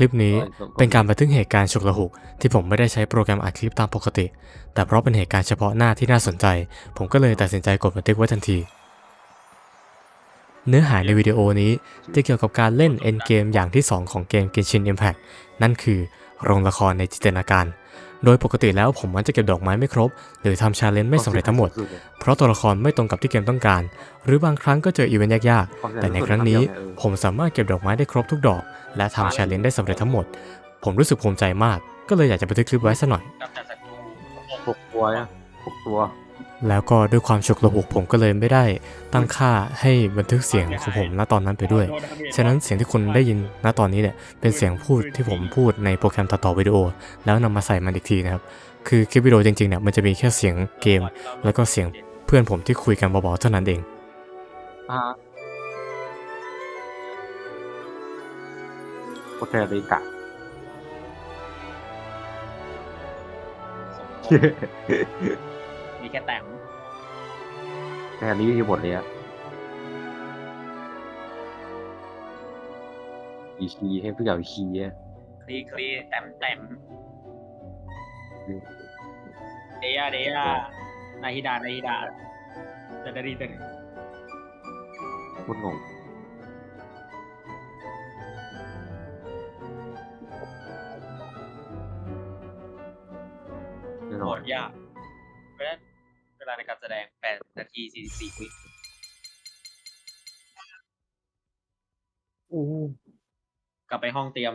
ลิปนี้เป็นการบันทึกเหตุการณ์ฉุกละหุก ที่ผมไม่ได้ใช้โปรแกรมอัดคลิปตามปกติ แต่เพราะเป็นเหตุการณ์เฉพาะหน้าที่น่าสนใจ ผมก็เลยตัดสินใจกดบันทึกไว้ทันที เนื้อหาในวิดีโอนี้จะเกี่ยวกับการเล่น End Game อย่างที่ 2 ของเกม Genshin Impact นั่นคือโรงละครในจินตนาการ โดยปกติแล้วผมมักจะเก็บดอกไม้ไม่ครบ หรือทำชาเลนจ์ไม่สำเร็จทั้งหมด เพราะตัวละครไม่ตรงกับที่เกมต้องการ หรือบางครั้งก็เจออีเวนต์ยากๆ แต่ในครั้งนี้ผมสามารถเก็บดอกไม้ได้ครบทุกดอก และทำชาเลนจ์ได้สำเร็จทั้งหมด ผมรู้สึกภูมิใจมาก ก็เลยอยากจะบันทึกคลิปไว้สักหน่อยกำจัดศัตรูหกตัวนะหกตัว แล้วก็ด้วยความฉุกละหุกผมก็เลยไม่ได้ตั้งค่าให้บันทึกเสียงของผมณตอนนั้นไปด้วย ฉะนั้นเสียงที่คุณได้ยินณตอนนี้เนี่ยเป็นเสียงพูดที่ผมพูดในโปรแกรมตัดต่อวิดีโอ แล้วนำมาใส่มันอีกทีนะครับ คือคลิปวิดีโอจริงๆเนี่ยมันจะมีแค่เสียงเกม แล้วก็เสียงเพื่อนผมที่คุยกันเบาๆเท่านั้นเองอ่าโอเคเลยกะ มีแค่แต้มแค่นี้มีหมดเลยอะอีคีย์ให้ทุกอย่างมีคีย์อะคลีคลีแต้มแต้มเดียเดียนาฮิดานาฮิดาเดนดารีเดนพูดงงแน่นโหอนดยาก ลาในการแสดง 8 นาที 44วิอู้กลับไปห้องเตรียม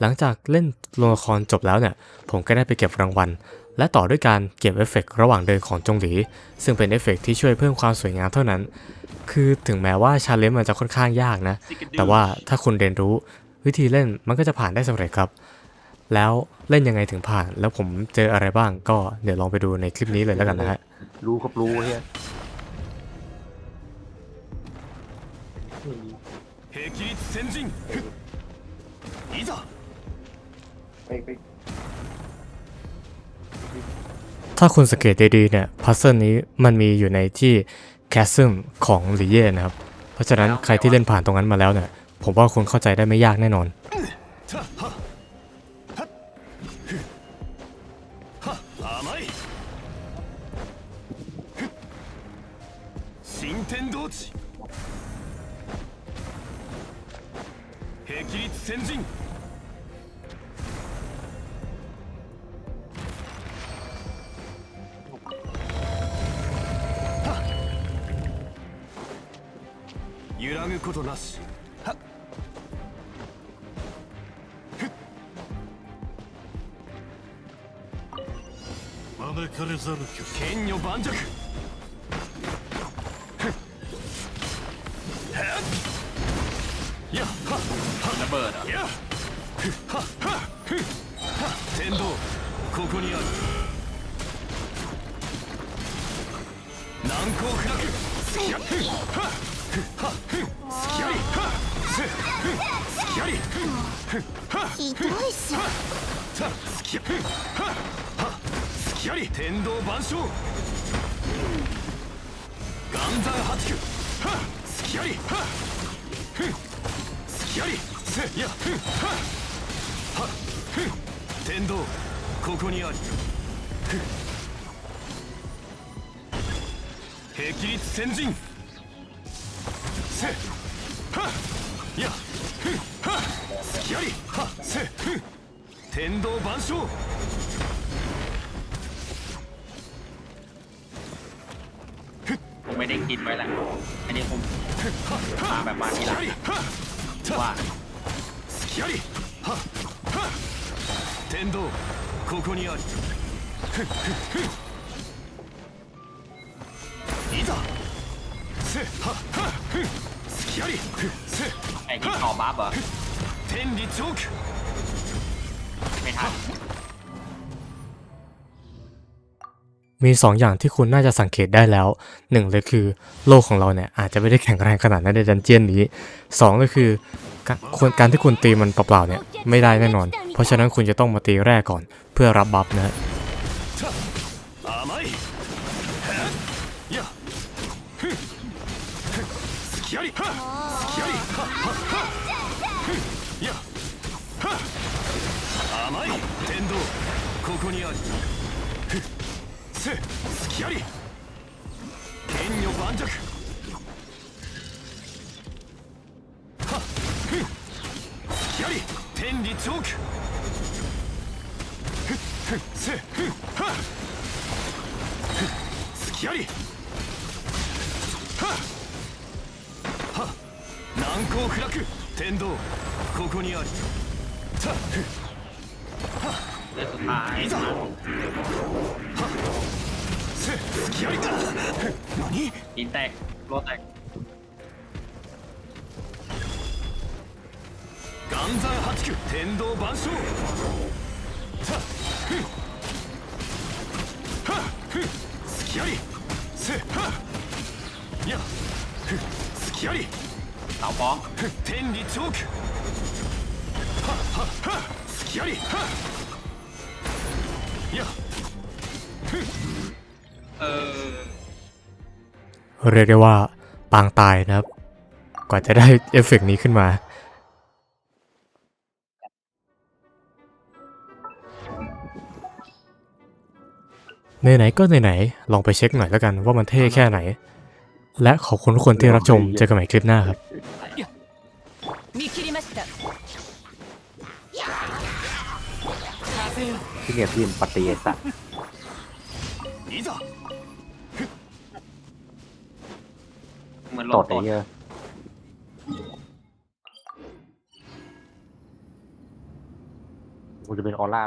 หลังจากเล่นโรงละครจบแล้วเนี่ย ผมก็ได้ไปเก็บรางวัล และต่อด้วยการเก็บเอฟเฟกต์ระหว่างเดินของจงหลี ซึ่งเป็นเอฟเฟกต์ที่ช่วยเพิ่มความสวยงามเท่านั้น คือถึงแม้ว่าชาเลนจ์มันจะค่อนข้างยากนะ แต่ว่าถ้าคุณเรียนรู้วิธีเล่นมันก็จะผ่านได้สำเร็จครับ แล้วเล่นยังไงถึงผ่าน แล้วผมเจออะไรบ้างก็เดี๋ยวลองไปดูในคลิปนี้เลยแล้วกันนะฮะ รู้ครับรู้เฮียถ้าคุณสังเกตดีๆเนี่ยพัซเซิลนี้มันมีอยู่ในที่แคสซึมของลีเย่นะครับ เพราะฉะนั้นใครที่เล่นผ่านตรงนั้นมาแล้วเนี่ย ผมว่าคุณเข้าใจได้ไม่ยากแน่นอน 新天道地。霹靂先陣揺らぐことなし。はっ。招かれざる巨剣女盤石 ระเบิดอ่ะ やっふっはっはっふっはっ天道ここにある難攻不落やっふっはっふっはっふっすきありはっすふっすきありふっふっはっひどいっすさすきふっはっはっすきあり天道万象岩山八九 はっすきありはっふんきありせやふんはっはっふん天道ここにありふん霹靂先陣せはっやふんはっきありはっせふん天道万象。 ไม่ได้คิดไว้แล้วอันนี้ผมมาแบบมาทีหลังว่า すきありはっはっ天道ここにありふっふっふっいざせはっはっふっすきありふっせ ไอ้ที่คอบัฟเหรอ 天理チョーク ไม่ทัน มี 2 อย่างที่คุณน่าจะสังเกตได้แล้ว 1 เลยคือโลกของเราเนี่ยอาจจะไม่ได้แข็งแรงขนาดนั้นในดันเจียนนี้ 2 ก็คือการควรการที่คุณตีมันเปล่าๆเนี่ยไม่ได้แน่นอน เพราะฉะนั้นคุณจะต้องมาตีแร่ก่อนเพื่อรับบัฟนะฮะ た甘いはっやふっふっすき きありはっすきありはっはっはっふんやはっ甘い天道ここにあり ス隙あり。天女盤石。あり。天理チョークふっふっす。ふっはっ。隙あり。はっ。はっ。難攻不落。天道。ここにあり。ふっ。はっ。いざ。隙あり体ロータイ岩山八九天道万象さきふありせはやふ隙あり打包天理チョークはきはありはいや เรียกได้ว่าปางตายนะครับ กว่าจะได้เอฟเฟกนี้ขึ้นมา ไหนๆก็ไหนๆลองไปเช็คหน่อยแล้วกันว่ามันเท่แค่ไหน และขอบคุณทุกคนที่รับชม เจอกันใหม่คลิปหน้าครับที่เนี่ยพี่ปฏิเสธ いざเหมือนลตงดตไอ้ดเหี้ยกูจะเป็นออร่า